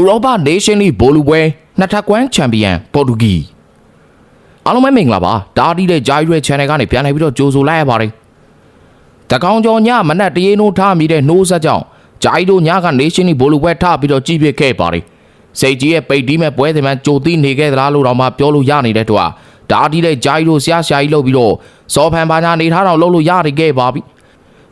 ဥရောပ Nation League ဘောလုံးပွဲနှစ်ထပ်ကွမ်းချန်ပီယံပေါ်တူဂီအားလုံးပဲမင်္ဂလာပါဒါတီးတဲ့ဂျာရွဲ channel ကနေပြန်လာပြီးတော့ကြိုဆိုလိုက်ရပါတယ်တကောင်ကျော်ညမနက်တရေနိုးထားမိတဲ့နှိုးဆက်ကြောင့်ဂျာဤတို့ညက Nation League ဘောလုံးပွဲထပြီးတော့ကြည့်ပြခဲ့ပါတယ်စိတ်ကြီးရဲ့ပိတ်တီးမဲ့ပွဲစဉ်မှကြိုသိနေခဲ့သလားလို့တော့မှပြောလို့ရနေတဲ့တော့ဒါတီးတဲ့ဂျာဤတို့ဆရာရှာကြီးလုပ်ပြီးတော့စောဖန်ပါညာနေထားတော့လုပ်လို့ရနေခဲ့ပါပြီ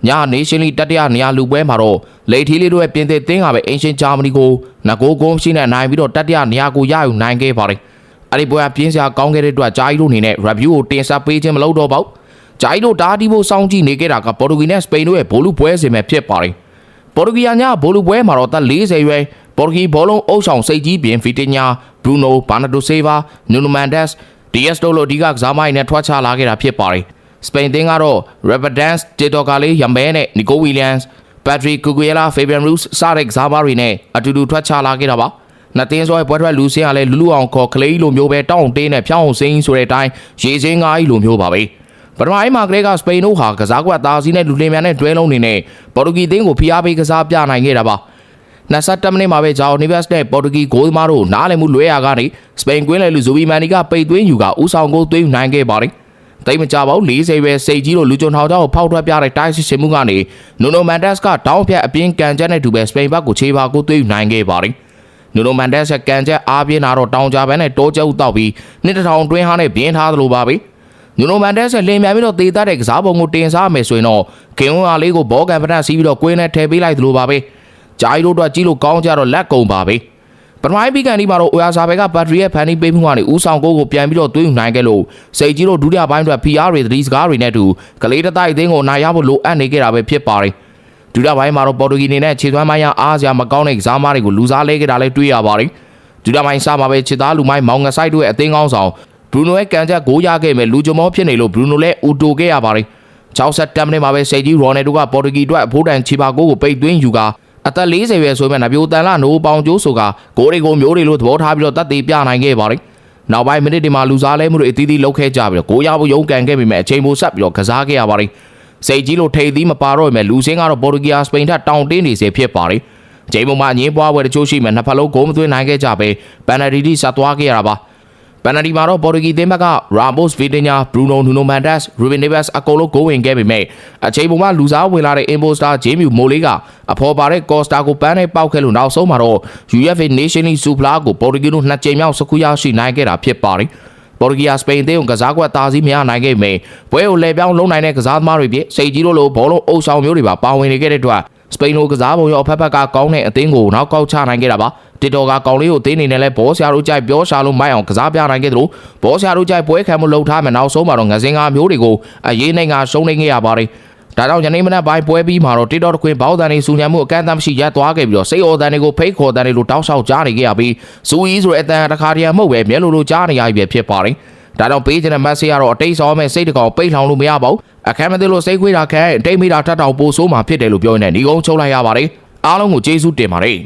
ညနေရှင်းလီတတိယနေရာလူပွဲမှာတော့လေထီလေးတို့ရဲ့ပြင်သစ်သင်းကပဲအင်ရှင်ဂျာမနီကိုငကိုကုန်းရှိနဲ့နိုင်ပြီးတော့တတိယနေရာကိုရယူနိုင်ခဲ့ပါတယ်။အဲ့ဒီပွဲကပြင်းစရာကောင်းခဲ့တဲ့အတွက်ဂျာကြီးတို့အနေနဲ့ review ကိုတင်ဆက်ပေးခြင်းမလုပ်တော့ပါဘူး။ဂျာကြီးတို့ဒါတီဖို့စောင့်ကြည့်နေခဲ့တာကပေါ်တူဂီနဲ့စပိန်တို့ရဲ့ဘိုလူပွဲစဉ်ပဲဖြစ်ပါတယ်။ပေါ်တူဂီညဘိုလူပွဲမှာတော့သက်40ရွယ်ပေါ်တူဂီဘောလုံးအုပ်ဆောင်စိတ်ကြီးပြင်ဗီတင်ညာဘရူနိုဘာနာဒိုဆေးဗာနူနိုမန်ဒက်စ်ဒီယက်စ်တို့လိုအဓိကကစားမအိုင်နဲ့ထွက်ချလာခဲ့တာဖြစ်ပါတယ်။ စပိန်သင်းကတော့ Rabadance, Tito Gale, Yambe နဲ့ Nico Williams, Patrick Cucurella, Fabian Ruiz စတဲ့ကစားသမားတွေနဲ့အတူတူထွက်ချလာခဲ့တာပါ။နှစ်သင်းစောရဲ့ပွဲထွက်လူစင်းကလည်းလူလူအောင်ခေါ်ကလေးလိုမျိုးပဲတောင်းတင်းနဲ့ဖြောင်းအောင်စင်းဆိုတဲ့အတိုင်းရေစင်းငါးကြီးလိုမျိုးပါပဲ။ပထမအိမ်မှာကလေးကစပိန်တို့ဟာကစားကွက်သားစီးနဲ့လူလင်မြန်နဲ့တွဲလုံးနေနဲ့ပေါ်တူဂီသင်းကိုဖိအားပေးကစားပြနိုင်ခဲ့တာပါ။27မိနစ်မှာပဲဂျာအိုနီဗက်စ်နဲ့ပေါ်တူဂီဂိုးသမားတို့နားလည်မှုလွဲရာကနေစပိန်ကွင်းလေလူဇူဘီမန်နီကပိတ်သွင်းယူကဦးဆောင်ကိုသွင်းယူနိုင်ခဲ့ပါတယ်။ တိတ်မကြပါဘူး40ပဲစိတ်ကြီးလို့လူကြုံထောင်ချောက်ကိုဖောက်ထွက်ပြတဲ့တိုက်စစ်ရှင်မှုကနေနိုနိုမန်ဒက်စ်ကတောင်းဖြတ်အပြင်းကန်ချက်နဲ့တူပဲစပိန်ဘက်ကိုခြေပါကိုသွေးယူနိုင်ခဲ့ပါတယ်နိုနိုမန်ဒက်စ်ရဲ့ကန်ချက်အားပြင်းလာတော့တောင်ကြပန်းနဲ့တိုးကျုပ်တောက်ပြီးနှစ်တစ်ထောင်တွင်းဟားနဲ့ပြင်းထားသလိုပါပဲနိုနိုမန်ဒက်စ်ရဲ့လင်မြန်ပြီးတော့တေးတတ်တဲ့ကစားပုံကိုတင်စားမယ်ဆိုရင်တော့ဂင်ဝါလေးကိုဘောကန်ပနတ်စီးပြီးတော့ကွင်းနဲ့ထည့်ပေးလိုက်သလိုပါပဲဂျာကြီးတို့တော့ကြီးလို့ကောင်းကြတော့လက်ကုံပါပဲ ပထမပိုင်းပြီးကန်ဒီမှာတော့အိုယာစာဘဲကဘတ်ထရီရဲ့ဖန်တီးပေးမှုကနေဦးဆောင်ကိုကိုပြန်ပြီးတော့သွင်းယူနိုင်ခဲ့လို့စိတ်ကြီးတို့ဒုတိယပိုင်းအတွက် PR တွေသတိစကားတွေနဲ့အတူကလေးတတိုက်အသင်းကိုနိုင်ရဖို့လိုအပ်နေခဲ့တာပဲဖြစ်ပါတယ်ဒုတိယပိုင်းမှာတော့ပေါ်တူဂီအနေနဲ့ခြေသွမ်းမိုင်းရအားစရာမကောင်းတဲ့ကစားမတွေကိုလူစားလဲခဲ့တာလည်းတွေ့ရပါတယ်ဒုတိယပိုင်းစမှာပဲခြေသားလူမိုင်းမောင်ငဆိုင်တို့ရဲ့အသင်းကောင်းဆောင်ဘရူနိုရဲ့ကန်ချက်ကိုရခဲ့မယ်လူကြမောဖြစ်နေလို့ဘရူနိုလည်းဦးတိုခဲ့ရပါတယ်60မိနစ်မှာပဲစိတ်ကြီးရိုနယ်ဒိုကပေါ်တူဂီအတွက်အဖိုးတန်ချီပါကိုကိုပိတ်သွင်းယူက အသက်40ရွယ်ဆိုပေမဲ့နပြိုတန်လာနိုးပေါင်ကျိုးဆိုကဂိုးတွေကိုမျိုးတွေလို့သဘောထားပြီးတော့တတ်သေးပြနိုင်ခဲ့ပါတယ်။နောက်ပိုင်းမိနစ်တွေမှာလူစားလဲမှုတွေအသီးသီးလုပ်ခဲ့ကြပြီးတော့ကိုရဖို့ရုန်းကန်ခဲ့ပေမဲ့အချိန်ပိုဆက်ပြီးတော့ကစားခဲ့ရပါတယ်။စိတ်ကြီးလို့ထိပ်သီးမပါတော့ပေမဲ့လူစင်းကတော့ပေါ်တူဂီယာစပိန်ထက်တောင်တင်းနေစေဖြစ်ပါတယ်။အချိန်ပေါ်မှာအငင်းပွားပွဲတချို့ရှိမဲ့နှစ်ဖက်လုံးဂိုးမသွင်းနိုင်ခဲ့ကြပဲပန်နယ်တီတီဆက်သွားခဲ့ရတာပါ။ ပန်နတီမှာတော့ပေါ်တူဂီသင်းဘက်ကရာမို့စ်ဗီတင်ညာဘရူနိုနူနိုမန်ဒက်စ်ရူဘင်နေဗက်စ်အကုန်လုံးဂိုးဝင်ခဲ့ပေမဲ့အချိန်ပုံမှာလူစားဝင်လာတဲ့အင်ပိုစတာဂျေးမြူမိုလေးကအဖော်ပါတဲ့ကော့စတာကိုပန်းနဲ့ပောက်ခဲ့လို့နောက်ဆုံးမှာတော့ UEFA Nation League Super ကိုပေါ်တူဂီတို့နှစ်ကြိမ်မြောက်စကူရရှိနိုင်ခဲ့တာဖြစ်ပါတယ်ပေါ်တူဂီယာစပိန်အသင်းကစားကွက်တာစီမရနိုင်ခဲ့ပေမဲ့ပွဲကိုလဲပြောင်းလုံးနိုင်တဲ့ကစားသမားတွေပြစိတ်ကြီးလို့လို့ဘောလုံးအုပ်ဆောင်မျိုးတွေပါပါဝင်နေခဲ့တဲ့အတွက်စပိန်လိုကစားပုံရောအဖက်ဖက်ကကောင်းတဲ့အသင်းကိုနောက်ကောက်ချနိုင်ခဲ့တာပါ တစ်တော်ကကောင်လေးကိုသိနေနဲ့လဲဘောဆရာတို့ကြိုက်ပြောရှာလို့မိုက်အောင်ကစားပြနိုင်ခဲ့သလိုဘောဆရာတို့ကြိုက်ပွဲခံမှုလုပ်ထားမယ်နောက်ဆုံးမှာတော့ငစင်ကာမျိုးတွေကိုအရေးနိုင်ကရှုံးနေခဲ့ရပါတယ်ဒါကြောင့်ယနေ့မနက်ပိုင်းပွဲပြီးမှာတော့ TikTok တခွင်ဘောက်တန်တွေစူညံမှုအကန့်အသတ်မရှိရပ်သွားခဲ့ပြီးတော့စိတ်အော်တန်တွေကိုဖိတ်ခေါ်တန်တွေလိုတောက်လျှောက်ကြားနေခဲ့ရပြီးဇူအီဆိုတဲ့အတန်တစ်ခါတည်းမဟုတ်ပဲမျက်လိုလိုကြားနေရပြီဖြစ်ပါတယ်ဒါကြောင့်ပေးချင်တဲ့ message ကတော့အတိတ်ဆောင်မဲ့စိတ်တကောင်ပိတ်လောင်လို့မရပါဘူးအခက်မသိလို့စိတ်ခွေးတာခဲအတိတ်မိတာထပ်တောင်ပို့ဆိုးမှာဖြစ်တယ်လို့ပြောနေတယ်ဒီကုန်းချုပ်လိုက်ရပါတယ်အားလုံးကိုကျေးဇူးတင်ပါတယ်